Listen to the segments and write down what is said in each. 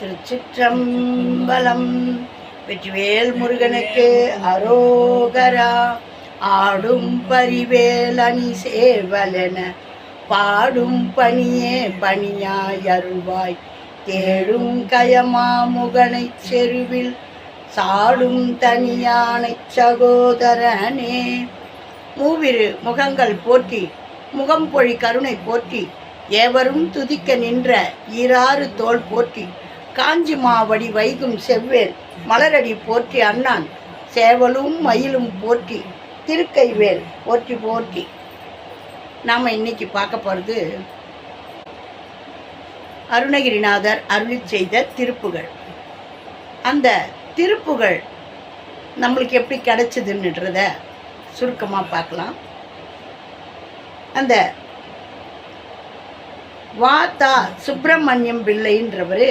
திருச்சிற்றம்பலம். வெற்றிவேல் முருகனுக்கு அரோகரா. ஆடும் பரிவேல் அணி சேவலென பாடும் பணியே பணியாய் அருள்வாய். தேடும் கயமா முகனைச் செருவில் சாடும் தனியானைச் சகோதரனே. மூவிரு முகங்கள் போற்றி முகம் பொழி கருணை போற்றி ஏவரும் துதிக்க நின்ற ஈராறு தோல் போற்றி. காஞ்சி மாவடி வைகும் செவ்வேல் மலரடி போற்றி அண்ணான். சேவலும் மயிலும் போற்றி திருக்கைவேல் போற்றி போற்றி. நாம் இன்னைக்கு பார்க்க போகிறது அருணகிரிநாதர் அருளி செய்த திருப்புகள். அந்த திருப்புகள் நம்மளுக்கு எப்படி கிடைச்சதுன்றத சுருக்கமாக பார்க்கலாம். அந்த வாத்தா சுப்பிரமணியம் பிள்ளைன்றவர்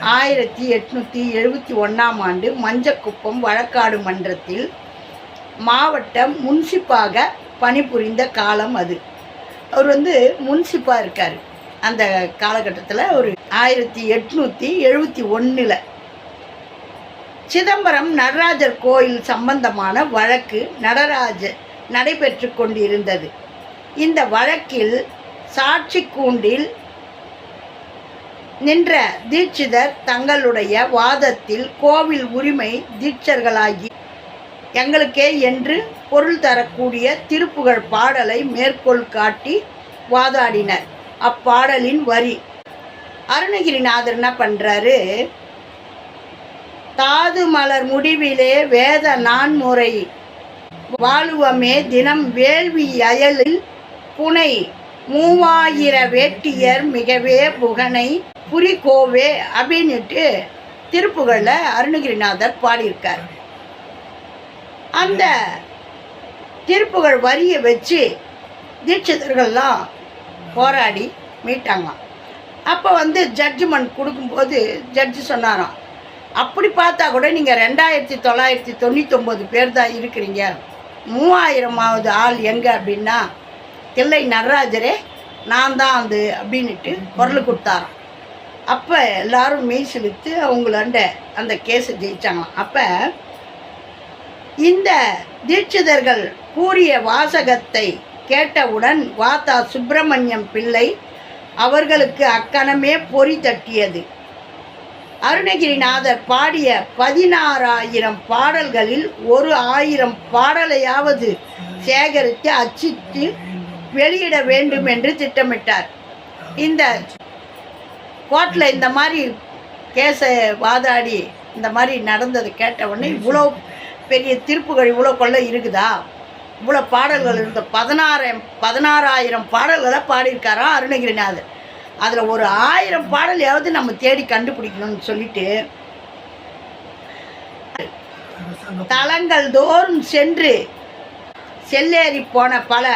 ஆயிரத்தி எட்நூற்றி எழுபத்தி ஒன்றாம் ஆண்டு மஞ்சக்குப்பம் வழக்காடு மன்றத்தில் மாவட்ட முன்சிப்பாக பணிபுரிந்த காலம் அது. அவர் வந்து முன்சிப்பாக இருக்கார். அந்த காலகட்டத்தில் ஒரு ஆயிரத்தி எட்நூற்றி எழுபத்தி ஒன்றில் சிதம்பரம் நடராஜர் கோயில் சம்பந்தமான வழக்கு நடராஜ நடைபெற்று கொண்டிருந்தது. இந்த வழக்கில் சாட்சி கூண்டில் நின்ற தீட்சிதர் தங்களுடைய வாதத்தில் கோவில் உரிமை தீட்சர்களாகி எங்களுக்கே என்று பொருள் தரக்கூடிய திருப்புகழ் பாடலை மேற்கோள் காட்டி வாதாடினர். அப்பாடலின் வரி. அருணகிரிநாதர் என்ன பண்ணுறாரு தாது மலர் முடிவிலே வேத நான்முறை. வாழுவமே தினம் வேள்வி அயலில் புனை மூவாயிர வேட்டியர் மிகவே புகனை புரிகோவே அப்படின்னுட்டு திருப்புகளில் அருணகிரிநாதர் பாடியிருக்கார். அந்த திருப்புகழ் வரியை வச்சு தீட்சிதர்கள்லாம் போராடி மீட்டாங்களாம் அப்போ வந்து ஜட்ஜ்மெண்ட் கொடுக்கும்போது ஜட்ஜு சொன்னாராம் அப்படி பார்த்தா கூட நீங்கள் ரெண்டாயிரத்தி தொள்ளாயிரத்தி தொண்ணூத்தொம்பது பேர் தான் இருக்கிறீங்க. மூவாயிரமாவது ஆள் எங்கே அப்படின்னா தில்லை நடராஜரே நான் தான் அது அப்படின்ட்டு குரல் கொடுத்தாராம். அப்போ எல்லாரும் மெய் செலுத்து அவங்களாண்ட அந்த கேஸை ஜெயிச்சாங்களாம். அப்போ இந்த தீட்சிதர்கள் கூறிய வாசகத்தை கேட்டவுடன் வாத்தா சுப்பிரமணியம் பிள்ளை அவர்களுக்கு அக்கணமே பொறி தட்டியது. அருணகிரிநாதர் பாடிய பதினாறாயிரம் பாடல்களில் ஒரு ஆயிரம் பாடலையாவது சேகரித்து அச்சிட்டு வெளியிட வேண்டும் என்று திட்டமிட்டார். இந்த கோர்ட்டில் இந்த மாதிரி கேஸை வாதாடி இந்த மாதிரி நடந்ததை கேட்ட உடனே இவ்வளோ பெரிய திருப்புகள் இவ்வளோ கொள்ள இருக்குதா? இவ்வளோ பாடல்கள் இருந்த பதினாறாயிரம் பதினாறாயிரம் பாடல்களை பாடியிருக்காராம் அருணகிரிநாதர். அதில் ஒரு ஆயிரம் பாடலையாவது நம்ம தேடி கண்டுபிடிக்கணும்னு சொல்லிட்டு தளங்கள் தோறும் சென்று செல்லேறி போன பல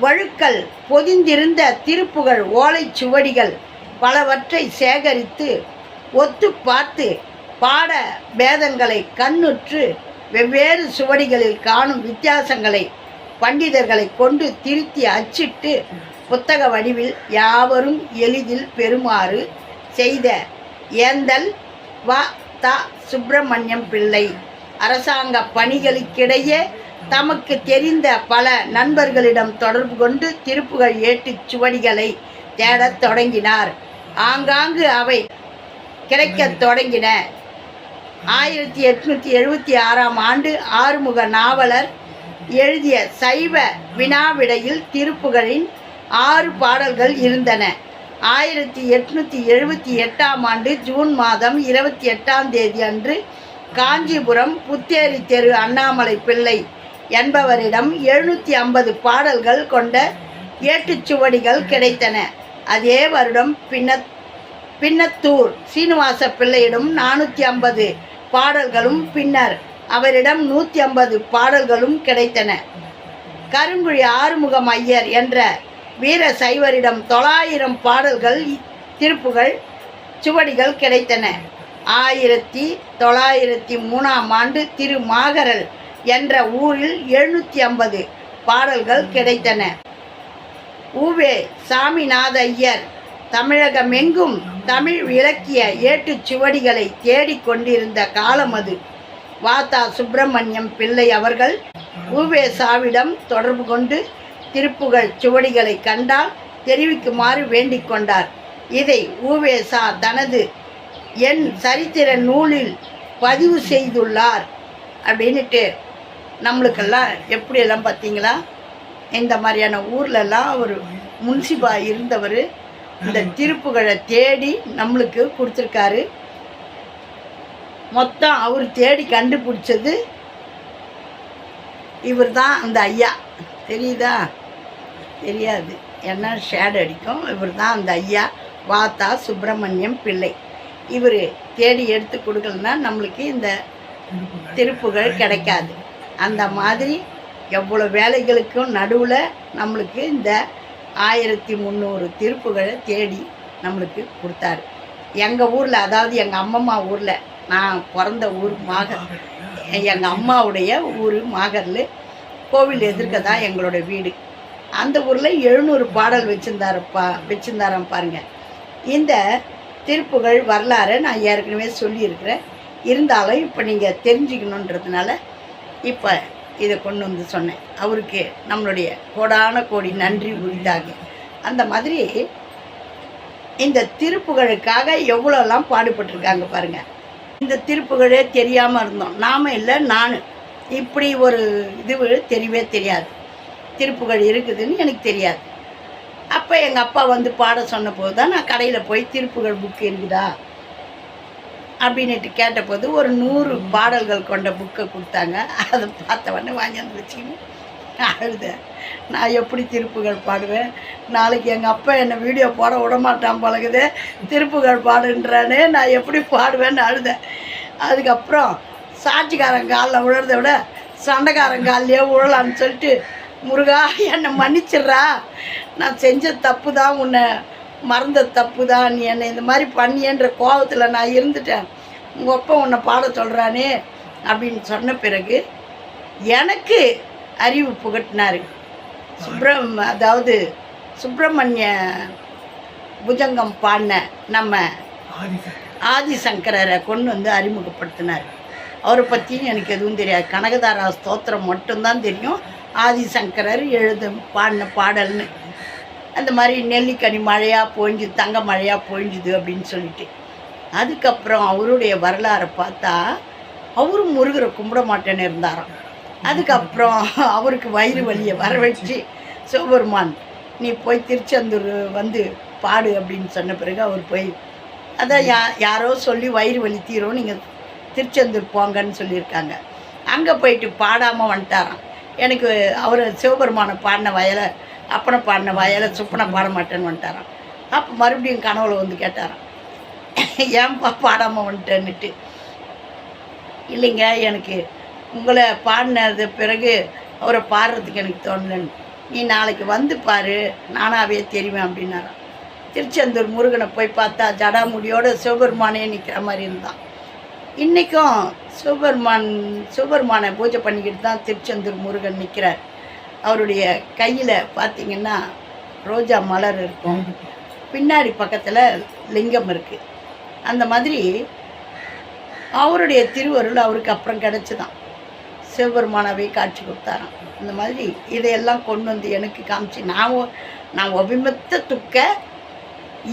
வழுக்கள் பொதிந்திருந்த திருப்புகள் ஓலைச்சுவடிகள் பலவற்றை சேகரித்து ஒத்து பார்த்து பாட பேதங்களை கண்ணுற்று வெவ்வேறு சுவடிகளில் காணும் வித்தியாசங்களை பண்டிதர்களை கொண்டு திருத்தி அச்சிட்டு புத்தக வடிவில் யாவரும் எளிதில் பெறுமாறு செய்த ஏந்தல் வ த சுப்பிரமணியம் பிள்ளை. அரசாங்க பணிகளுக்கிடையே தமக்கு தெரிந்த பல நண்பர்களிடம் தொடர்பு கொண்டு திருப்புகள் ஏட்டு சுவடிகளை தேடத் தொடங்கினார். ஆங்காங்கு அவை கிடைக்கத் தொடங்கின. ஆயிரத்தி எட்நூற்றி எழுபத்தி ஆறாம் ஆண்டு ஆறுமுக நாவலர் எழுதிய சைவ வினாவிடையில் திருப்புகளின் ஆறு பாடல்கள் இருந்தன. ஆயிரத்தி எட்நூற்றி எழுபத்தி எட்டாம் ஆண்டு ஜூன் மாதம் இருபத்தி எட்டாம் தேதி அன்று காஞ்சிபுரம் புத்தேரி தெரு அண்ணாமலை பிள்ளை என்பவரிடம் எழுநூற்றி ஐம்பது பாடல்கள் கொண்ட ஏட்டுச்சுவடிகள் கிடைத்தன. அதே வருடம் பின்ன பின்னத்தூர் சீனிவாச பிள்ளையிடம் நானூற்றி ஐம்பது பாடல்களும் பின்னர் அவரிடம் நூற்றி ஐம்பது பாடல்களும் கிடைத்தன. கருங்குழி ஆறுமுகம் ஐயர் என்ற வீர சைவரிடம் தொள்ளாயிரம் பாடல்கள் திருப்புகள் சுவடிகள் கிடைத்தன. ஆயிரத்தி தொள்ளாயிரத்தி மூணாம் ஆண்டு திரு மாகரல் என்ற ஊரில் எழுநூற்றி ஐம்பது பாடல்கள் கிடைத்தன. ஊவே சாமிநாத ஐயர் தமிழகமெங்கும் தமிழ் இலக்கிய ஏட்டுச் சுவடிகளை தேடிக் கொண்டிருந்த காலம் அது. வாத்தா சுப்பிரமணியம் பிள்ளை அவர்கள் உவேசாவிடம் தொடர்பு கொண்டு திருப்புகழ் சுவடிகளை கண்டால் தெரிவிக்குமாறு வேண்டிக் கொண்டார். இதை உவேசா தனது என் சரித்திர நூலில் பதிவு செய்துள்ளார். அப்படின்னுட்டு நம்மளுக்கெல்லாம் எப்படியெல்லாம் பார்த்தீங்களா? இந்த மாதிரியான ஊர்லெல்லாம் அவர் முன்சிபா இருந்தவர் இந்த திருப்புகழை தேடி நம்மளுக்கு கொடுத்துருக்காரு. மொத்தம் அவர் தேடி கண்டுபிடிச்சது இவர் தான் அந்த ஐயா. தெரியுதா? தெரியாது. ஏன்னா ஷேட் அடிக்கும்? இவர் தான் அந்த ஐயா. வாத்தா சுப்பிரமணியம் பிள்ளை. இவர் தேடி எடுத்து கொடுக்கலன்னா நம்மளுக்கு இந்த திருப்புகள் கிடைக்காது. அந்த மாதிரி எவ்வளோ வேலைகளுக்கும் நடுவில் நம்மளுக்கு இந்த ஆயிரத்தி முந்நூறு திருப்புகளை தேடி நம்மளுக்கு கொடுத்தாரு. எங்கள் ஊரில் அதாவது எங்கள் அம்மம்மா ஊரில் நான் பிறந்த ஊர் மாகர். எங்கள் அம்மாவுடைய ஊர் மாகரில். கோவில் எதிர்க்க தான் எங்களோட வீடு. அந்த ஊரில் எழுநூறு பாடல் வச்சுருந்தாருப்பா வச்சுருந்தாராம் பாருங்கள் இந்த திருப்புகள் வரலாறை நான் ஏற்கனவே சொல்லியிருக்கிறேன். இருந்தாலும் இப்போ நீங்கள் தெரிஞ்சுக்கணுன்றதுனால இப்போ இதை கொண்டு வந்து சொன்னேன். அவருக்கு நம்மளுடைய கோடான கோடி நன்றி உரிதாக அந்த மாதிரி இந்த திருப்புகழுக்காக எவ்வளோலாம் பாடுபட்டிருக்காங்க பாருங்கள் இந்த திருப்புகழே தெரியாமல் இருந்தோம். நாம இல்லை நான். இப்படி ஒரு இது தெரியவே தெரியாது. திருப்புகள் இருக்குதுன்னு எனக்கு தெரியாது. அப்போ எங்கள் அப்பா வந்து பாட சொன்னபோது தான் நான் கடையில் போய் திருப்புகள் புக்கு இருக்குதா? அப்படின்னுட்டு கேட்டபோது ஒரு நூறு பாடல்கள் கொண்ட புக்கை கொடுத்தாங்க. அதை பார்த்த உடனே வாங்கியாந்து வச்சுக்கின்னு அழுதேன். நான் எப்படி திருப்புகள் பாடுவேன்? நாளைக்கு எங்கள் அப்பா என்னை வீடியோ போட விடமாட்டான் பழகுது திருப்புகள் பாடுன்றானே நான் எப்படி பாடுவேன்னு அழுதேன். அதுக்கப்புறம் சாட்சிக்காரன் காலில் விழுறத விட சண்டைக்காரன் காலிலே விழலான்னு சொல்லிட்டு முருகா என்னை மன்னிச்சிடுறா. நான் செஞ்ச தப்பு தான் உன்னை மறந்த தப்பு தான் நீ என்னை இந்த மாதிரி பண்ணியன்ற கோபத்தில் நான் இருந்துட்டேன். உங்கள் அப்பா உன்னை பாட சொல்கிறானே அப்படின்னு சொன்ன பிறகு எனக்கு அறிவு புகட்டினார். சுப்ரம் அதாவது சுப்பிரமணிய புஜங்கம் பாடின நம்ம ஆதிசங்கரரை கொண்டு வந்து அறிமுகப்படுத்தினார். அவரை பற்றியும் எனக்கு எதுவும் தெரியாது. கனகதாரா ஸ்தோத்திரம் மட்டும்தான் தெரியும். ஆதிசங்கரர் எழுத பாடின பாடல்னு. அந்த மாதிரி நெல்லிக்கனி மழையாக பொழிஞ்சுது தங்க மழையாக பொழிஞ்சுது அப்படின்னு சொல்லிட்டு. அதுக்கப்புறம் அவருடைய வரலாறை பார்த்தா அவரும் முருகரை கும்பிட மாட்டேன்னு இருந்தாராம். அதுக்கப்புறம் அவருக்கு வயிறு வலியை வர வச்சு சிவபெருமான் நீ போய் திருச்செந்தூர் வந்து பாடு அப்படின்னு சொன்ன பிறகு அவர் போய் அதான் யா யாரோ சொல்லி வயிறு வலி தீரும் நீங்கள் திருச்செந்தூர் போங்கன்னு சொல்லியிருக்காங்க. அங்கே போயிட்டு பாடாமல் வந்துட்டாராம். எனக்கு அவர் சிவபெருமானை பாடின வயலை அப்பனை பாடின வாயால் சுப்பனை பாட மாட்டேன்னு வந்துட்டாரான் அப்போ மறுபடியும் கனவுல வந்து கேட்டாராம். ஏன்பா பாடாமல் வந்துட்டேன்னுட்டு. இல்லைங்க எனக்கு உங்களை பாடினது பிறகு அவரை பாடுறதுக்கு எனக்கு தோணலன்னு. நீ நாளைக்கு வந்து பாரு நானாகவே தெரிவேன் அப்படின்னாராம். திருச்செந்தூர் முருகனை போய் பார்த்தா ஜடாமுடியோட சிவபெருமானே நிற்கிற மாதிரி இருந்தான். இன்றைக்கும் சிவபெருமான் சிவபெருமானை பூஜை பண்ணிக்கிட்டு தான் திருச்செந்தூர் முருகன் நிற்கிறார் அவருடைய கையில் பார்த்தீங்கன்னா ரோஜா மலர் இருக்கும். பின்னாடி பக்கத்தில் லிங்கம் இருக்குது அந்த மாதிரி அவருடைய திருவருள் அவருக்கு அப்புறம் கிடச்சிதான். சிவபெருமானாவே காட்சி கொடுத்தாராம். அந்த மாதிரி இதையெல்லாம் கொண்டு வந்து எனக்கு காமிச்சு நான் நான் அபிமத்த துக்க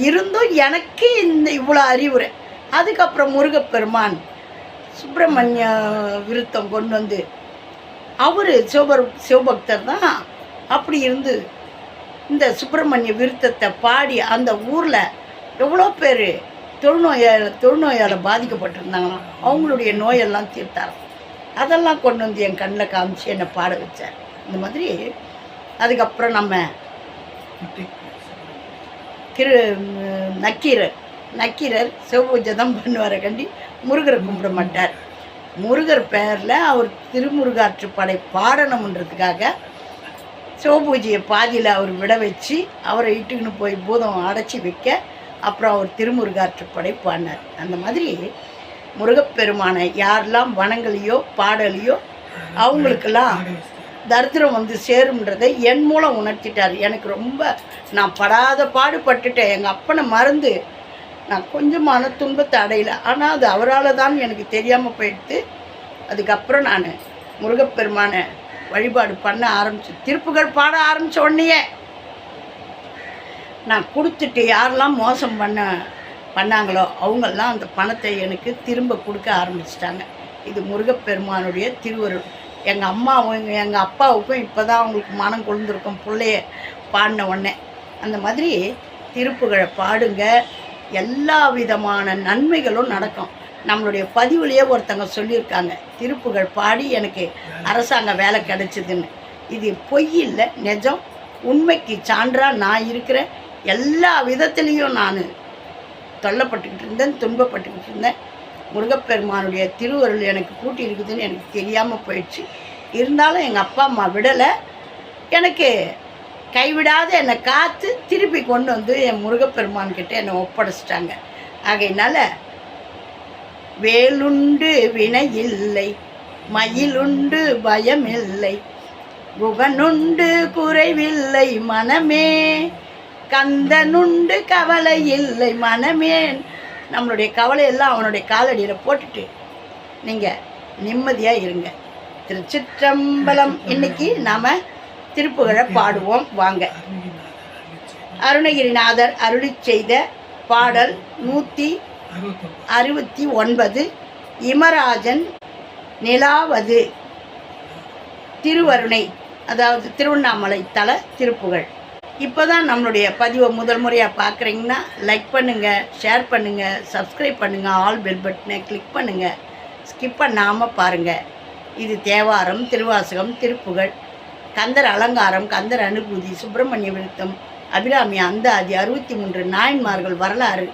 இருந்தும் எனக்கு இந்த இவ்வளோ அறிவுரை. அதுக்கப்புறம் முருகப்பெருமான் சுப்பிரமணிய விருத்தம் கொண்டு வந்து அவர் சிவபர் சிவபக்தர் தான். அப்படி இருந்து இந்த சுப்பிரமணிய விருத்தத்தை பாடி அந்த ஊரில் எவ்வளோ பேர் தொழுநோயால் தொழுநோயால் பாதிக்கப்பட்டிருந்தாங்களாம் அவங்களுடைய நோயெல்லாம் தீர்த்தாராம் அதெல்லாம் கொண்டு வந்து என் கண்ணில் காமிச்சு என்னை பாட வச்சார். இந்த மாதிரி அதுக்கப்புறம் நம்ம திரு நக்கீரர் நக்கீரர் சிவபூஜை தான் பண்ணுவாரை கண்டி முருகரை கும்பிட மாட்டார். முருகர் பெயரில் அவர் திருமுருகாற்றுப்படை பாடணுன்றதுக்காக சிவபூஜையை பாதியில் அவர் விட வச்சு அவரை இட்டுக்கின்னு போய் பூதம் அடைச்சி வைக்க அப்புறம் அவர் திருமுருகாற்றுப்படை பாடினார். அந்த மாதிரி முருகப்பெருமானை யாரெல்லாம் வனங்களையோ பாடலையோ அவங்களுக்கெல்லாம் தரித்திரம் வந்து சேரும்ன்றதை என் மூலம் உணர்த்திட்டார். எனக்கு ரொம்ப நான் படாத பாடுபட்டுட்டேன். எங்கள் அப்பனை மறந்து நான் கொஞ்சம் மன துன்பத்தை அடையல. ஆனால் அது அவரால் தான் எனக்கு தெரியாமல் போயிடுத்து. அதுக்கப்புறம் நான் முருகப்பெருமானை வழிபாடு பண்ண ஆரம்பிச்சு திருப்புகள் பாட ஆரம்பித்த உடனேயே நான் கொடுத்துட்டு யாரெல்லாம் மோசம் பண்ண பண்ணாங்களோ அவங்கெல்லாம் அந்த பணத்தை எனக்கு திரும்ப கொடுக்க ஆரம்பிச்சிட்டாங்க. இது முருகப்பெருமானுடைய திருவருள். எங்கள் அம்மாவும் எங்கள் அப்பாவுக்கும் இப்போ தான் அவங்களுக்கு மனம் கொழுந்திருக்கும். பிள்ளைய பாடின உடனே அந்த மாதிரி திருப்புகழை பாடுங்க. எல்லா விதமான நன்மைகளும் நடக்கும். நம்மளுடைய பதிவுலேயே ஒருத்தங்க சொல்லியிருக்காங்க. திருப்புகழ் பாடி எனக்கு அரசாங்க வேலை கிடைச்சிதுன்னு. இது பொய் இல்லை நிஜம். உண்மைக்கு சான்றாக நான் இருக்கிறேன். எல்லா விதத்துலேயும் நான் தொல்லப்பட்டுக்கிட்டு இருந்தேன் துன்பப்பட்டுக்கிட்டு இருந்தேன். முருகப்பெருமானுடைய திருவருள் எனக்கு கூட்டி இருக்குதுன்னு எனக்கு தெரியாமல் போயிடுச்சு. இருந்தாலும் எங்கள் அப்பா அம்மா விடலை. எனக்கு கைவிடாத என்னை காத்து திருப்பி கொண்டு வந்து என் முருகப்பெருமான் கிட்ட என்னை ஒப்படைச்சிட்டாங்க. ஆகையினால வேலுண்டு வினை இல்லை மயிலுண்டு பயமில்லை குகனுண்டு குறைவில்லை மனமே கந்தனுண்டு கவலை இல்லை மனமே. நம்மளுடைய கவலையெல்லாம் அவனுடைய காலடியில் போட்டுட்டு நீங்கள் நிம்மதியாக இருங்க. திருச்சிற்றம்பலம். இன்னைக்கு நாம் திருப்புகழை பாடுவோம். வாங்க. அருணகிரிநாதர் அருளி செய்த பாடல் நூற்றி அறுபத்தி ஒன்பது இமராஜன் நிலாவது. திருவருணை அதாவது திருவண்ணாமலை தல திருப்புகழ் இப்போ தான் நம்மளுடைய பதிவை முதல் முறையாக பார்க்குறீங்கன்னா லைக் பண்ணுங்கள் ஷேர் பண்ணுங்கள் சப்ஸ்கிரைப் பண்ணுங்கள் ஆல் பெல் பட்டனை கிளிக் பண்ணுங்கள் ஸ்கிப் பண்ணாமல் பாருங்கள் இது தேவாரம் திருவாசகம் திருப்புகழ் கந்தர் அலங்காரம் கந்தர் அனுபூதி சுப்பிரமணிய விருத்தம் அபிராமி அந்தாதி அறுபத்தி மூன்று நாயன்மார்கள் வரலாறு.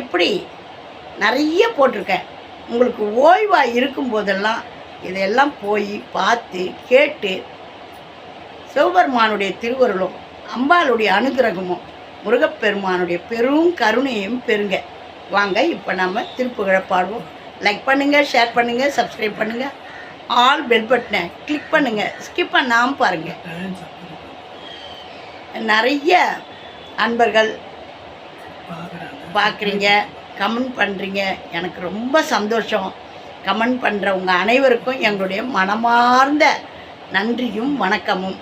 இப்படி நிறைய போட்டிருக்கேன். உங்களுக்கு ஓய்வாக இருக்கும் போதெல்லாம் இதையெல்லாம் போய் பார்த்து கேட்டு சிவபெருமானுடைய திருவருளும் அம்பாளுடைய அனுகிரகமும் முருகப்பெருமானுடைய பெரும் கருணையும் பெறுங்க. வாங்க இப்போ நம்ம திருப்புகழை பாடுவோம். லைக் பண்ணுங்கள் ஷேர் பண்ணுங்கள் சப்ஸ்கிரைப் பண்ணுங்கள் ஆல் பெல் பட்டனை கிளிக் பண்ணுங்கள் ஸ்கிப் பண்ணாமல் பாருங்கள் நிறைய அன்பர்கள் பார்க்குறீங்க கமெண்ட் பண்ணுறீங்க எனக்கு ரொம்ப சந்தோஷம். கமெண்ட் பண்ணுறவங்க அனைவருக்கும் எங்களுடைய மனமார்ந்த நன்றியும் வணக்கமும்.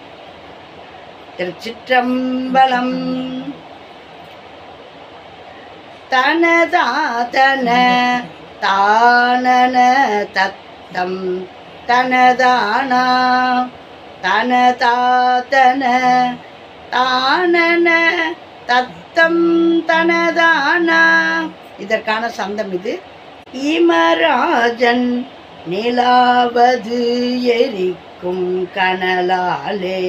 திருச்சிற்றம்பலம். தனதாதன தானன தத்தம். தனதானா? தனதாத்தன தானன தத்தம் தனதானா? இதற்கான சந்தம் இது. இமராஜன் நிலாவது எரிக்கும் கனலாலே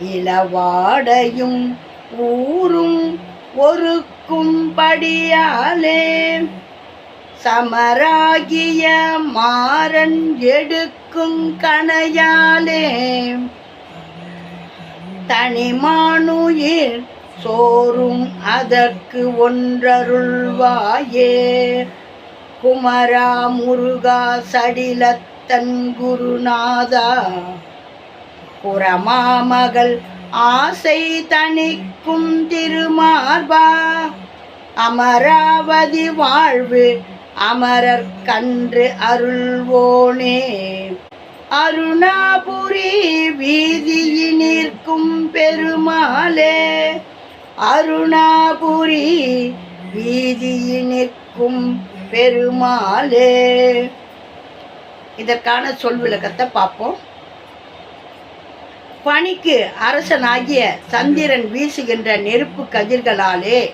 இளவாடையும் ஊரும் ஒருக்கும்படியாலே சமராகிய மாறன் எடுக்கும் கணையாலே. தனிமானுயிர் சோறும் அதற்கு ஒன்றருள்வாயே. குமரா முருகா சடிலத்தன் குருநாதா. புறமாமகள் ஆசை தணிக்கும் திருமார்பா. அமராவதி வாழ்வு அமரர் கன்று அருள்வோனே. அருணாபுரி வீதியினிற்கும் பெருமாளே. அருணாபுரி வீதியினிற்கும் பெருமாளே. இதற்கான சொல் விளக்கத்தை பார்ப்போம். பணிக்கு அரசனாகிய சந்திரன் வீசுகின்ற நெருப்பு கதிர்களாலே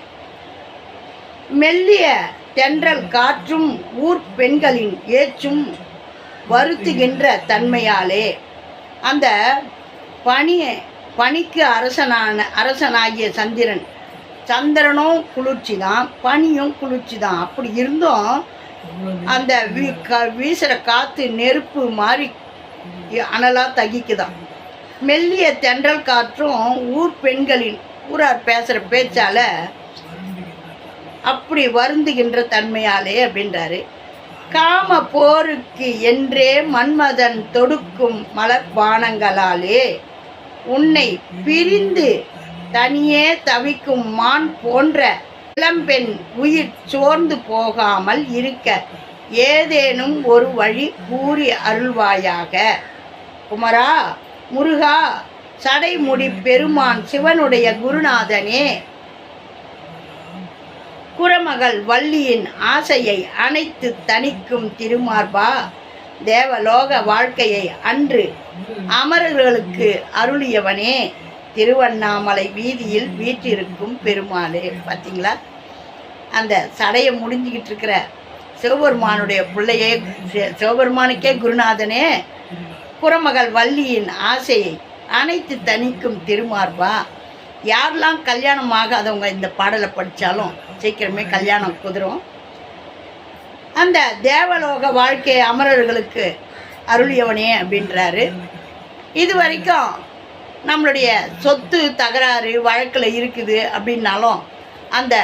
மெல்லிய தென்றல் காற்றும் ஊர் பெண்களின் ஏச்சும் வருத்துகின்ற தன்மையாலே. அந்த பணியை பனிக்கு அரசனான அரசனாகிய சந்திரன் சந்திரனும் குளிர்ச்சி தான் பனியும் குளிர்ச்சி தான் அப்படி இருந்தும் அந்த வீ க வீசுகிற காற்று நெருப்பு மாதிரி அனலாக தகிக்குதான். மெல்லிய தென்றல் காற்றும் ஊர் பெண்களின் ஊரார் பேசுகிற பேச்சால் அப்படி வருந்துகின்ற தன்மையாலே அப்படின்றாரு. காம போருக்கு என்றே மன்மதன் தொடுக்கும் மலர்பானங்களாலே உன்னை பிரிந்து தனியே தவிக்கும் மான் போன்ற இளம்பெண் உயிர் சோர்ந்து போகாமல் இருக்க ஏதேனும் ஒரு வழி கூறி அருள்வாயாக. குமரா முருகா சடைமுடி பெருமான் சிவனுடைய குருநாதனே குரமகள் வள்ளியின் ஆசையை அனைத்து தணிக்கும் திருமார்பா தேவலோக வாழ்க்கையை அன்று அமரர்களுக்கு அருளியவனே. திருவண்ணாமலை வீதியில் வீற்றிருக்கும் பெருமாளே பார்த்தீங்களா அந்த சடையை முடிஞ்சுக்கிட்டு இருக்கிற சிவபெருமானுடைய பிள்ளையே சிவபெருமானுக்கே குருநாதனே குரமகள் வள்ளியின் ஆசையை அனைத்து தணிக்கும் திருமார்பா யாரெல்லாம் கல்யாணம் ஆகாதவங்க இந்த பாடலை படித்தாலும் சீக்கிரமே கல்யாணம் குதிரும். அந்த தேவலோக வாழ்க்கை அமரர்களுக்கு அருளியவனே அப்படின்றாரு. இது வரைக்கும் நம்மளுடைய சொத்து தகராறு வழக்கில் இருக்குது அப்படின்னாலும் அந்த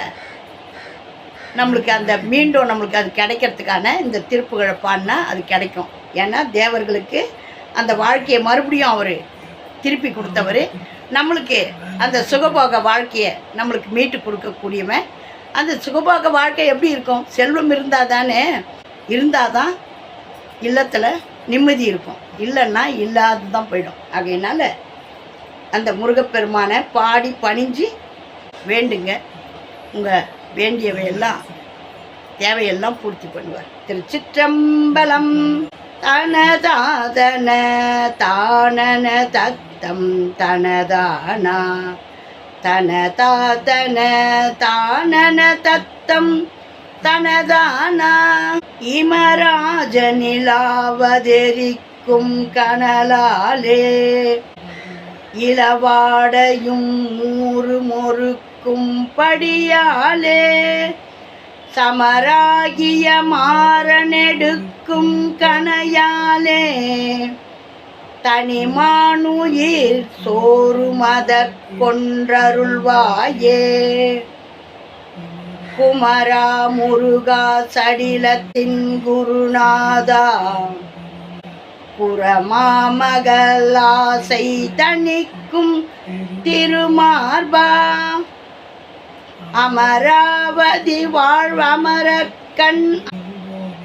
நம்மளுக்கு அந்த மீண்டும் நம்மளுக்கு அது கிடைக்கிறதுக்கான இந்த திருப்புகழை பாடினா அது கிடைக்கும். ஏன்னா தேவர்களுக்கு அந்த வாழ்க்கையை மறுபடியும் அவர் திருப்பி கொடுத்தவர். நம்மளுக்கு அந்த சுகபோக வாழ்க்கையை நம்மளுக்கு மீட்டு கொடுக்கக்கூடியவன். அந்த சுகபோக வாழ்க்கை எப்படி இருக்கும்? செல்வம் இருந்தால் தானே? இருந்தால் தான் இல்லத்தில் நிம்மதி இருக்கும். இல்லைன்னா இல்லாது தான் போயிடும். ஆகையினால அந்த முருகப்பெருமானை பாடி பணிஞ்சு வேண்டுங்க. உங்கள் வேண்டியவையெல்லாம் தேவையெல்லாம் பூர்த்தி பண்ணுவார். திருச்சிற்றம்பலம் தனதாதன தானன தத்தம் தனதானா. தனதாதன தானன தத்தம் தனதானா. இமராஜனிலாவதெரிக்கும் கனலாலே இளவாடையும் மூறு மொறுக்கும் படியாலே சமராகிய மாறனெடுக்கும் கனையாலே தனிமானுயிர் சோறுமத கொன்றருள்வாயே. குமரா முருகா சடிலத்தின் குருநாதா புறமாமகளாசை தணிக்கும் திருமார்பா. அமராவதி வாழ்வமரக்கண்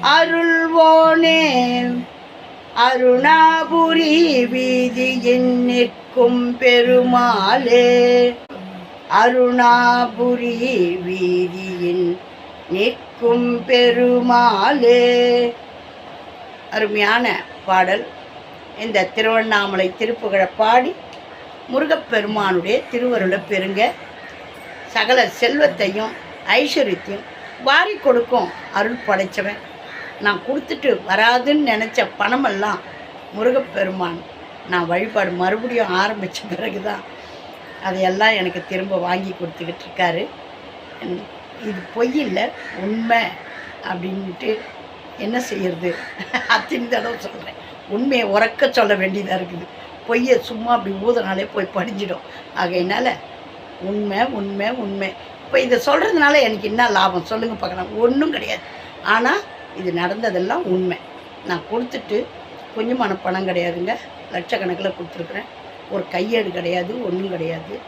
அருள்வோனே. அருணாபுரி வீதியின் நிற்கும் பெருமாளே. அருணாபுரி வீதியின் நிற்கும் பெருமாளே. அருமையான பாடல். இந்த திருவண்ணாமலை திருப்புகழை பாடி முருகப்பெருமானுடைய திருவருளை பெறுங்க. சகல செல்வத்தையும் ஐஸ்வர்யத்தையும் வாரி கொடுக்கும் அருள் படைச்சவன். நான் கொடுத்துட்டு வராதுன்னு நினச்ச பணமெல்லாம் முருகப்பெருமான் நான் வழிபாடு மறுபடியும் ஆரம்பித்த பிறகு தான் அதையெல்லாம் எனக்கு திரும்ப வாங்கி கொடுத்துக்கிட்டு இருக்காரு. இது பொய் இல்லை உண்மை அப்படின்ட்டு என்ன செய்யறது? அத்தனை தடவை சொல்கிறேன் உண்மையை உறக்க சொல்ல வேண்டியதாக இருக்குது. பொய்யை சும்மா அப்படி ஊதுனாலே போய் படிஞ்சிடும். ஆகையினால் உண்மை உண்மை உண்மை. இப்போ இதை சொல்கிறதுனால எனக்கு என்ன லாபம்? சொல்லுங்கள் பார்க்கலாம். ஒன்றும் கிடையாது. ஆனால் இது நடந்ததெல்லாம் உண்மை. நான் கொடுத்துட்டு கொஞ்சமான பணம் கிடையாதுங்க. லட்சக்கணக்கில் கொடுத்துருக்குறேன். ஒரு கையேடு கிடையாது ஒன்றும் கிடையாது.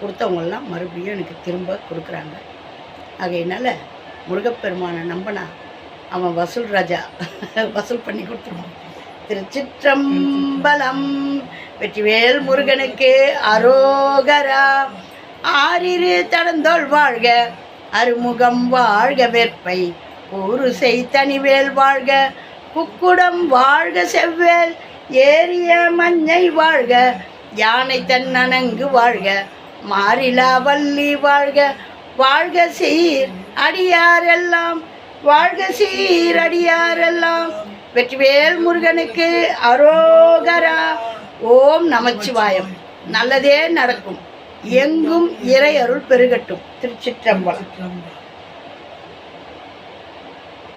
கொடுத்தவங்கெல்லாம் மறுபடியும் எனக்கு திரும்ப கொடுக்குறாங்க. ஆகையினால முருகப்பெருமானை நம்பினா அவன் வசூல் ராஜா. வசூல் பண்ணி கொடுத்துருவான். திருச்சிற்றம்பலம் வெற்றிவேல் முருகனுக்கு அரோகரா. ஆறிரு தடந்தோள் வாழ்க அருமுகம் வாழ்க வெற்பை. ஊருசை தனிவேல் வாழ்க குக்குடம் வாழ்க செவ்வேல். ஏரிய மஞ்சை வாழ்க யானை தன்னணங்கு வாழ்க. மாறிலா வள்ளி வாழ்க வாழ்க சீர் அடியாரெல்லாம் வாழ்க சீர் அடியாரெல்லாம் வெற்றிவேல் முருகனுக்கு அரோகரா. ஓம் நமச்சிவாயம். நல்லதே நடக்கும். எங்கும் இறை அருள் பெருகட்டும். திருச்சிற்றம்பலம்.